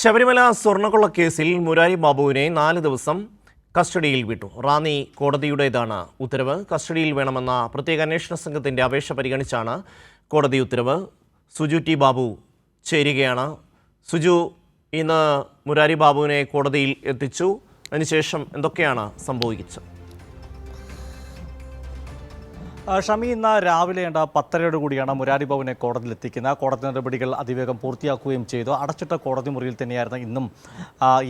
ശബരിമല സ്വർണക്കൊള്ള കേസിൽ മുരാരി ബാബുവിനെ നാല് ദിവസം കസ്റ്റഡിയിൽ വിട്ടു. റാന്നി കോടതിയുടേതാണ് ഉത്തരവ്. കസ്റ്റഡിയിൽ വേണമെന്ന പ്രത്യേക അന്വേഷണ സംഘത്തിന്റെ അപേക്ഷ പരിഗണിച്ചാണ് കോടതി ഉത്തരവ്. സുജു ടി ബാബു ചേരുകയാണ്. സുജു ഇന്ന് മുരാരി ബാബുവിനെ കോടതിയിൽ എത്തിച്ചു. അതിനുശേഷം എന്തൊക്കെയാണ് സംഭവിച്ചത്? ഷമി ഇന്ന് രാവിലെ പത്തരയോട് കൂടിയാണ് മുരാരി ഭവനെ കോടതിയിൽ എത്തിക്കുന്നത്. കോടതി നടപടികൾ അതിവേഗം പൂർത്തിയാക്കുകയും ചെയ്തു. അടച്ചിട്ട കോടതി മുറിയിൽ തന്നെയായിരുന്നു ഇന്നും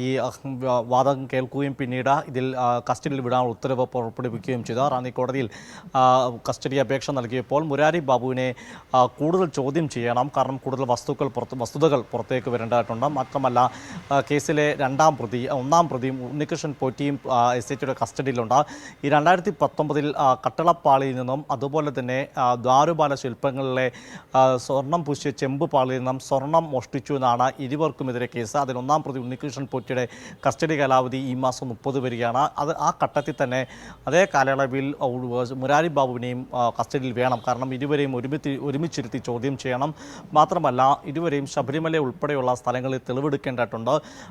ഈ വാദം കേൾക്കുകയും പിന്നീട് ഇതിൽ കസ്റ്റഡിയിൽ വിടാനുള്ള ഉത്തരവ് പുറപ്പെടുവിക്കുകയും ചെയ്തു. റാന്നി കോടതിയിൽ കസ്റ്റഡി അപേക്ഷ നൽകിയപ്പോൾ മുരാരി ബാബുവിനെ കൂടുതൽ ചോദ്യം ചെയ്യണം. കാരണം കൂടുതൽ വസ്തുക്കൾ പുറത്ത് വസ്തുതകൾ പുറത്തേക്ക് വരേണ്ടതായിട്ടുണ്ട്. മാത്രമല്ല കേസിലെ രണ്ടാം പ്രതി ഒന്നാം പ്രതിയും ഉണ്ണികൃഷ്ണൻ പോറ്റിയും എസ് എച്ചിയുടെ കസ്റ്റഡിയിലുണ്ട്. ഈ രണ്ടായിരത്തി പത്തൊമ്പതിൽ കട്ടളപ്പാളിയിൽ നിന്നും അതുപോലെ തന്നെ ദ്വാരുപാല ശില്പങ്ങളിലെ സ്വർണം പൂശിയ ചെമ്പ് പാളിയിൽ നിന്നും സ്വർണം മോഷ്ടിച്ചു എന്നാണ് ഇരുവർക്കുമെതിരെ കേസ്. അതിലൊന്നാം പ്രതി ഉണ്ണികൃഷ്ണൻ പോറ്റിയുടെ കസ്റ്റഡി കാലാവധി ഈ മാസം മുപ്പത് വരികയാണ് അത് ആ ഘട്ടത്തിൽ തന്നെ അതേ കാലയളവിൽ മുരാരി ബാബുവിനെയും കസ്റ്റഡിയിൽ വേണം. കാരണം ഇരുവരെയും ഒരുമിച്ച് ഒരുമിച്ചിരുത്തി ചോദ്യം ചെയ്യണം. മാത്രമല്ല ഇരുവരെയും ശബരിമല ഉൾപ്പെടെയുള്ള സ്ഥലങ്ങളിൽ തെളിവെടുക്കേണ്ടതുണ്ട്.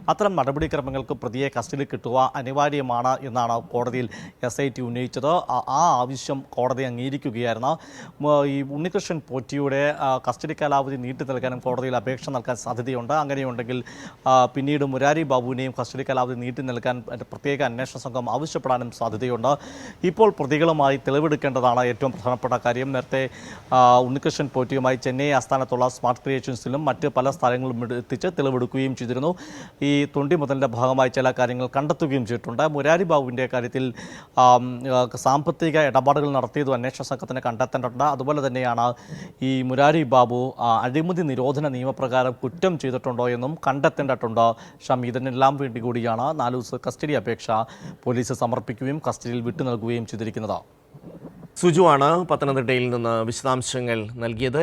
അത്തരം നടപടിക്രമങ്ങൾക്ക് പ്രതിയെ കസ്റ്റഡിയിൽ കിട്ടുക അനിവാര്യമാണ് എന്നാണ് കോടതിയിൽ എസ് ഐ ടി ഉന്നയിച്ചത്. ആ- ആവശ്യം കോടതി അംഗീകരിക്കുകയായിരുന്നു മ- ഈ ഉണ്ണികൃഷ്ണൻ പോറ്റിയുടെ കസ്റ്റഡി കാലാവധി നീട്ടി നൽകാനും കോടതിയിൽ അപേക്ഷ നൽകാൻ സാധ്യതയുണ്ട്. അങ്ങനെയുണ്ടെങ്കിൽ പിന്നീട് മുരാരി ബാബുവിനെയും കസ്റ്റഡി കാലാവധി നീട്ടി നൽകാൻ പ്രത്യേക അന്വേഷണ സംഘം ആവശ്യപ്പെടാനും സാധ്യതയുണ്ട്. ഇപ്പോൾ പ്രതികളുമായി തെളിവെടുക്കേണ്ടതാണ് ഏറ്റവും പ്രധാനപ്പെട്ട കാര്യം. നേരത്തെ ഉണ്ണികൃഷ്ണൻ പോറ്റിയുമായി ചെന്നൈ ആസ്ഥാനത്തുള്ള സ്മാർട്ട് ക്രിയേഷൻസിലും മറ്റ് പല സ്ഥലങ്ങളിലും എത്തിച്ച് തെളിവെടുക്കുകയും ചെയ്തിരുന്നു. ഈ തൊണ്ടി മുതലിന്റെ ഭാഗമായി ചില കാര്യങ്ങൾ കണ്ടെത്തുകയും ചെയ്തിട്ടുണ്ട്. മുരാരി ബാബുവിന്റെ കാര്യത്തിൽ സാമ്പത്തിക ഇടപാടുകൾ നടത്തിയതും അന്വേഷണ സംഘത്തിന് കണ്ടെത്തേണ്ടതുണ്ട്. അതുപോലെ തന്നെയാണ് ഈ മുരാരി ബാബു അഴിമതി നിരോധന നിയമപ്രകാരം കുറ്റം ചെയ്തിട്ടുണ്ടോ എന്നും കണ്ടെത്തേണ്ടതുണ്ട്. ഷമി ഇതിനെല്ലാം വേണ്ടി കൂടിയാണ് നാലു ദിവസ കസ്റ്റഡി അപേക്ഷ പോലീസ് സമർപ്പിക്കുകയും കസ്റ്റഡിയിൽ വിട്ടു നൽകുകയും ചെയ്തിരിക്കുന്നത്. സുജുവാണ് പത്തനംതിട്ടയിൽ നിന്ന് വിശദാംശങ്ങൾ നൽകിയത്.